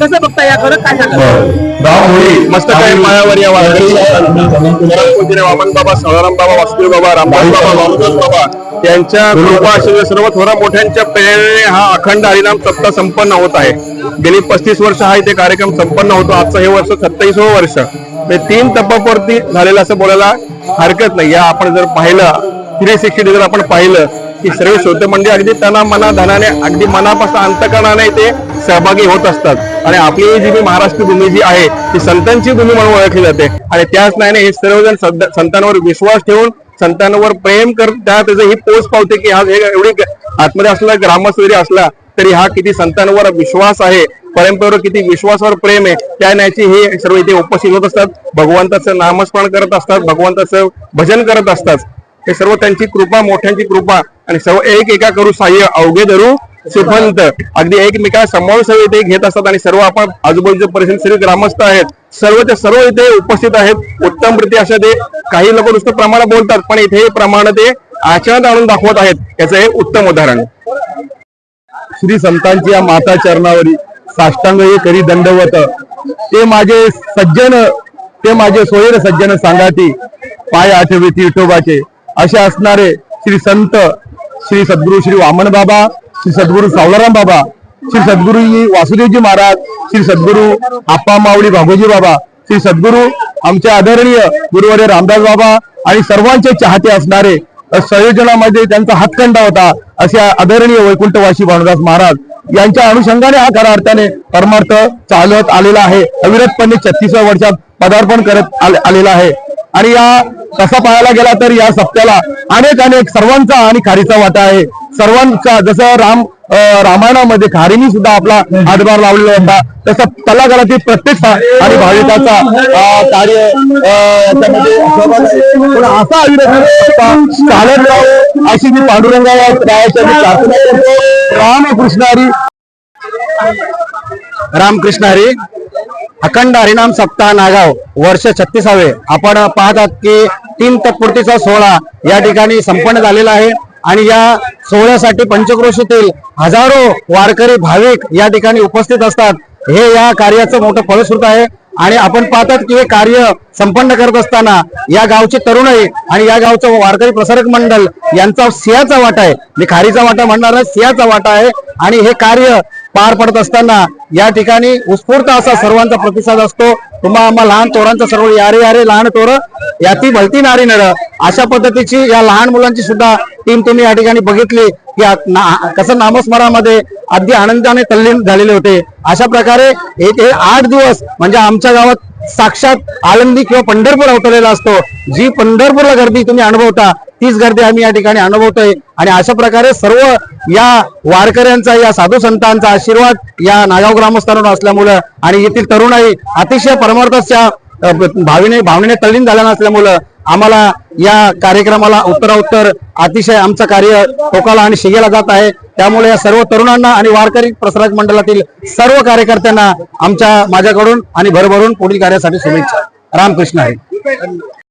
कसं बघता याकडे काय सांगा गाव होळी. मस्त काही मायावर या वाघाची वामन बाबा सदाराम बाबा वासुदेव बाबा रामदास बाबा वामदास बाबा यांच्या कृपा सर्व थोरा मोठ्यांच्या प्रेरणेने हा अखंड हरिनाम सप्ताह संपन्न होत आहे. गेली पस्तीस वर्ष हा इथे कार्यक्रम संपन्न होतो. आजचं हे वर्ष सत्तावीसवं वर्ष. हे तीन टप्पावरती झालेलं असं बोलायला हरकत नाही. या आपण जर पाहिलं थ्री सिक्स्टी जर आपण पाहिलं की सर्व श्रोते म्हणजे अगदी तना मना धनाने अगदी मनापासून अंतकरणाने ते सहभागी होत असतात. आणि आपली ही जी मी महाराष्ट्र भूमी जी आहे ती संतांची भूमी म्हणून ओळखली जाते. आणि त्याच नाही हे सर्वजण संतांवर विश्वास ठेवून संतांवर प्रेम कर त्या त्याचं ही पोच पावते की हा एवढी आतमध्ये असला ग्रामस्थ जरी असला तरी हा किती संतांवर विश्वास आहे परंपरेवर किती विश्वासावर प्रेम आहे त्या न्यायची हे सर्व इथे उपस्थित होत असतात. भगवंताचं नामस्मरण करत असतात भगवंताचं भजन करत असतात. हे सर्व त्यांची कृपा मोठ्यांची कृपा आणि सर्व एक एका करू सहाय्य अवघे धरू सुफंत. अगदी एकमेका सांभाळून सर्व इथे घेत असतात आणि सर्व आपण आजूबाजूचे परिसर सर्व ग्रामस्थ आहेत. सर्व ते सर्व इथे उपस्थित आहेत. उत्तम प्रती अशा ते काही लोक नुसतं प्रमाण बोलतात पण इथे हे प्रमाण ते आचरणात आणून दाखवत आहेत. याचं हे उत्तम उदाहरण. श्री संतांची या माता चरणावरी साष्टांग हे करी दंडवत. ते माझे सज्जन ते माझे सोयीर सज्जन सांगाती पाय आठवीती विठोबाचे असे असणारे श्री संत श्री सद्गुरू श्री वामन बाबा श्री सद्गुरू सावलाराम बाबा श्री सद्गुरू वासुदेवजी महाराज श्री सद्गुरू आप्पा मावळी भागोजी बाबा श्री सद्गुरू आमचे आदरणीय गुरुवारी रामदास बाबा आणि सर्वांचे चाहते असणारे संयोजनामध्ये त्यांचा हातखंडा होता असे आदरणीय वैकुंठवासी भानुदास महाराज यांच्या अनुषंगाने हा खऱ्या अर्थाने परमार्थ चालत आलेला आहे. अविरतपणे छत्तीसव्या वर्षात पदार्पण करत आले- आलेला आहे. आणि या तसा पाहायला गेला तर या सप्त्याला अनेक अनेक सर्वांचा आणि खारीचा वाटा आहे. सर्वांचा जसं राम रामायणामध्ये खारीनी सुद्धा आपला हातभार लावलेला होता तसं तलागारातील प्रत्येक आणि भाविकाचा कार्य असा अविरत चालत अशी मी पांडुरंगाला रायाच्या प्रार्थना करतो. रामकृष्ण हरी रामकृष्ण हरी अखंड हरिनाम सप्ताह नागाव वर्ष छत्तीसावे. आपण पाहतात की तीन तत्पुरतीचा सोहळा या ठिकाणी संपन्न झालेला आहे. आणि या सोहळ्यासाठी पंचक्रोशीतील हजारो वारकरी भाविक या ठिकाणी उपस्थित असतात. हे या कार्याचं मोठं फलश्रुत आहे. आणि आपण पाहतात की हे कार्य संपन्न करत असताना या गावचे तरुणाई आणि या गावचं वारकरी प्रसारक मंडळ यांचा सिंहाचा वाटा आहे. मी खारीचा वाटा म्हणणार सिंहाचा वाटा आहे. आणि हे कार्य पार पडत असताना या ठिकाणी उत्स्फूर्त असा सर्वांचा प्रतिसाद असतो. तुम्हा आम्हा लहान तोरांचा सर्व यारे यारे लहान तोर याती भलती नारी नर अशा पद्धतीची या लहान मुलांची सुद्धा टीम तुम्ही या ठिकाणी बघितली. की ना- कसं नामस्मरामध्ये अगदी आनंदाने तल्लीन झालेले होते. अशा प्रकारे एक हे आठ दिवस म्हणजे आमच्या गावात साक्षात आळंदी किंवा पंढरपूर अवतरलेला असतो. जी पंढरपूरला गर्दी तुम्ही अनुभवता तीच गर्दी आम्ही या ठिकाणी अनुभवतोय. आणि अशा प्रकारे सर्व या वारकऱ्यांचा या साधू संतांचा आशीर्वाद या नागाव ग्रामस्थांवर असल्यामुळं आणि येथील तरुणाई अतिशय परमार्थाच्या भावने भावनेने तल्लीन झाल्या नसल्यामुळं आम्हाला या कार्यक्रमाला उत्तरोत्तर अतिशय आमचं कार्य टोकाला आणि शिगेला जात आहे. त्यामुळे या सर्व तरुणांना आणि वारकरी प्रसारक मंडळातील सर्व कार्यकर्त्यांना आमच्या माझ्याकडून आणि भरभरून पुढील कार्यासाठी शुभेच्छा. रामकृष्ण आहे.